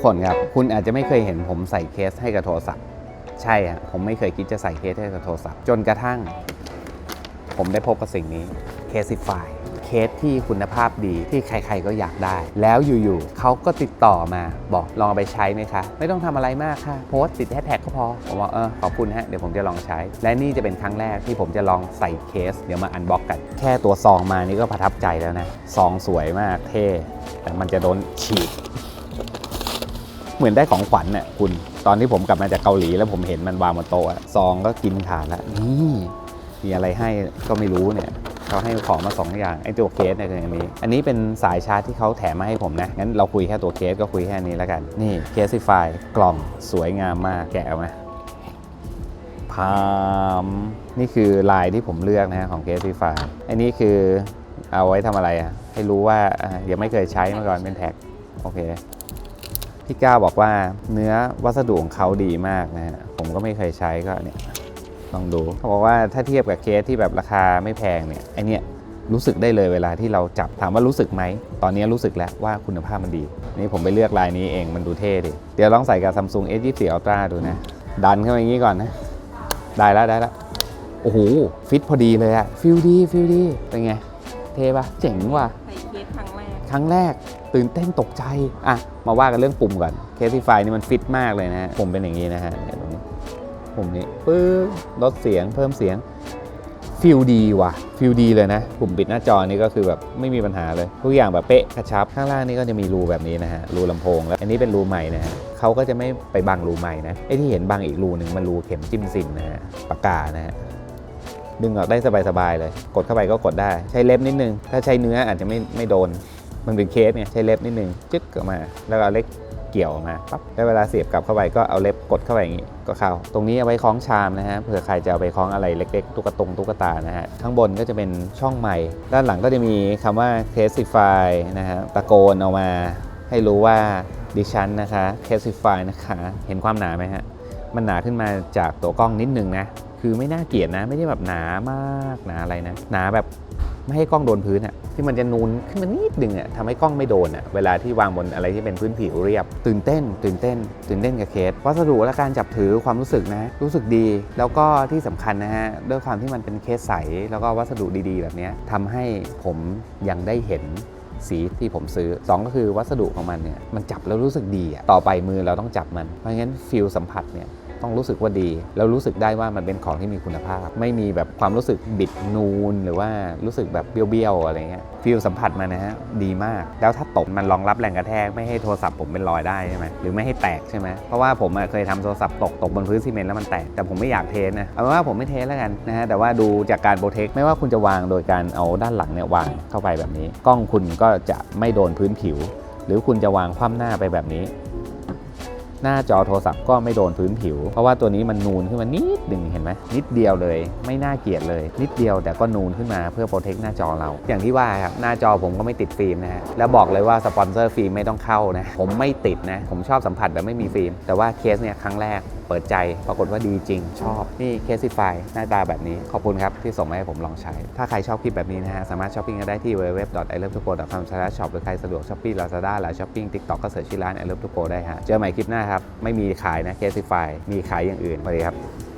กคนครับ คุณอาจจะไม่เคยเห็นผมใส่เคสให้กับโทรศัพท์ ใช่ฮะผมไม่เคยคิดจะใส่เคสให้กับโทรศัพท์ จนกระทั่ง ผมได้พบกับสิ่งนี้ Casify เคสที่คุณภาพดีที่ใครๆก็อยากได้ แล้วอยู่ๆเขาก็ติดต่อมาบอกลองเอาไปใช้ไหมคะ ไม่ต้องทำอะไรมากค่ะ โพสต์ติดแฮชแท็กก็พอ ผมว่าเออขอบคุณฮะ เดี๋ยวผมจะลองใช้ และนี่จะเป็นครั้งแรกที่ผมจะลองใส่เคส เดี๋ยวมาอันบ็อกกัน แค่ตัวซองมานี่ก็ประทับใจแล้วนะ ซองสวยมากเท่ แต่มันจะโดนฉีก เหมือนได้ของขวัญน่ะคุณตอนที่ผมกลับมาจากเกาหลีแล้วผมเห็นมันวางบนโต๊ะอะซองก็กินขาดแล้วนี่มีอะไรให้ก็ไม่รู้เนี่ยเขาให้ของมาสองอย่างไอ้ตัวเคสเนี่ยคืออันนี้ อันนี้เป็นสายชาร์จที่เขาแถมมาให้ผมนะงั้นเราคุยแค่ตัวเคสก็คุยแค่นี้แล้วกัน นี่เคสไฟกล่องสวยงามมากแกะออกมาพามนี่คือลายที่ผมเลือกนะฮะของเคสไฟอันนี้คือเอาไว้ทำอะไรอะให้รู้ว่ายังไม่เคยใช้มาก่อนเป็นแท็กโอเค พี่ก้าวบอกว่าเนื้อวัสดุของเขาดีมากนะฮะผมก็ไม่เคยใช้ก็เนี่ยลองดูเขาบอกว่าถ้าเทียบกับเคสที่แบบราคาไม่แพงเนี่ยไอเนี่ยรู้สึกได้เลยเวลาที่เราจับถามว่ารู้สึกไหม ตอนนี้รู้สึกแล้วว่าคุณภาพมันดี นี่ผมไปเลือกลายนี้เองมันดูเท่ดิเดี๋ยวลองใส่กับ Samsung S24 Ultra ดูนะ ดันเข้ามาอย่างนี้ก่อนนะ ได้แล้วได้แล้วโอ้โห ฟิตพอดีเลยอะฟิลดีฟิลดีเป็นไง เท่ปะเจ๋งว่ะ ครั้งแรกตื่นเต้นตกใจ อะ มาว่ากันเรื่องปุ่มก่อนเคสที่ไฟนี่มันฟิตมากเลยนะฮะปุ่มเป็นอย่างนี้นะฮะตรงนี้ปุ่มนี้ปึ๊บลดเสียงเพิ่มเสียงฟิลดีว่ะฟิลดีเลยนะปุ่มปิดหน้าจอนี่ก็คือแบบไม่มีปัญหาเลย ทุกอย่างแบบเป๊ะกระชับ ข้างล่างนี่ก็จะมีรูแบบนี้นะฮะ รูลำโพง แล้วอันนี้เป็นรูใหม่นะฮะเขาก็จะไม่ไปบังรูใหม่นะไอ้ที่เห็นบังอีกรูหนึ่งมันรูเข็มจิ้มซิมนะฮะปากกานะฮะดึงออกได้สบายๆเลย กดเข้าไปก็กดได้ ใช้เล็บนิดนึง ถ้าใช้เนื้ออาจจะไม่ไม่โดน มันเป็นเคสเนี่ยใช้เล็บนิดนึงจึ๊กออกมา แล้วเอาเล็กเกี่ยวออกมาปั๊บแล้วเวลาเสียบกลับเข้าไปก็เอาเล็บกดเข้าไปอย่างนี้ก็เข้า ตรงนี้เอาไว้คล้องชามนะฮะเผื่อใครจะเอาไปคล้องอะไรเล็กๆ ตุ๊กตงตุ๊กตานะฮะข้างบนก็จะเป็นช่องใหม่ ด้านหลังก็จะมีคำว่า Casify นะฮะตะโกนออกมาให้รู้ว่าดิฉันนะคะ Casify นะคะเห็นความหนาไหมฮะมันหนาขึ้นมาจากตัวกล้องนิดนึงนะคือไม่น่าเกลียดนะ ไม่ได้แบบหนามากหนาอะไรนะ หนาแบบ ไม่ให้กล้องโดนพื้นอะที่มันจะนูนขึ้นมานิดนึงอะทำให้กล้องไม่โดนอะเวลาที่วางบนอะไรที่เป็นพื้นผิวเรียบ ตื่นเต้น ตื่นเต้น ตื่นเต้นกับเคสวัสดุและการจับถือความรู้สึกนะรู้สึกดี แล้วก็ที่สำคัญนะฮะด้วยความที่มันเป็นเคสใส แล้วก็วัสดุดีๆ แบบนี้ทำให้ผมยังได้เห็นสีที่ผมซื้อ 2 ก็คือวัสดุของมันเนี่ยมันจับแล้วรู้สึกดีอะต่อไปมือเราต้องจับมันเพราะงั้นฟิลสัมผัสเนี่ย ต้องรู้สึกว่าดี แล้วรู้สึกได้ว่ามันเป็นของที่มีคุณภาพ ไม่มีแบบความรู้สึกบิดนูน หรือว่ารู้สึกแบบเบี้ยวๆอะไรเงี้ยฟิลสัมผัสมันนะฮะดีมาก แล้วถ้าตกมันรองรับแรงกระแทกไม่ให้โทรศัพท์ผมเป็นรอยได้ใช่ไหมหรือไม่ให้แตกใช่ไหมเพราะว่าผมเคยทำโทรศัพท์ตกตกบนพื้นซีเมนต์แล้วมันแตกแต่ผมไม่อยากเทสนะเอาว่าผมไม่เทสแล้วกันนะฮะแต่ว่าดูจากการโปรเทคไม่ว่าคุณจะวางโดยการเอาด้านหลังเนี่ยวางเข้าไปแบบนี้ กล้องคุณก็จะไม่โดนพื้นผิว หรือคุณจะวางคว่ำหน้าไปแบบนี้ หน้าจอโทรศัพท์ก็ไม่โดนพื้นผิว เพราะว่าตัวนี้มันนูนขึ้นมานิดหนึ่งเห็นไหมนิดเดียวเลย ไม่น่าเกลียดเลย นิดเดียวแต่ก็นูนขึ้นมาเพื่อโปรเทคหน้าจอเรา อย่างที่ว่าครับหน้าจอผมก็ไม่ติดฟิล์มนะฮะแล้วบอกเลยว่าสปอนเซอร์ฟิล์มไม่ต้องเข้านะผมไม่ติดนะผมชอบสัมผัสแบบไม่มีฟิล์มแต่ว่าเคสเนี่ยครั้งแรก เปิดใจ ปรากฏว่าดีจริง ชอบ นี่เคสิฟายหน้าตาแบบนี้ ขอบคุณครับ ที่ส่งมาให้ผมลองใช้ ถ้าใครชอบคลิปแบบนี้นะฮะ สามารถช้อปปิ้งกันได้ที่ www.ilovetogo.com/shop หรือใครสะดวกช้อปปี้ลาซาด้าหรือช้อปปิ้งทิกต็อกก็เสิร์ชชื่อร้าน i love to go ได้ฮะเจอใหม่คลิปหน้าครับไม่มีขายนะเคสิฟายมีขายอย่างอื่นสวัสดีครับ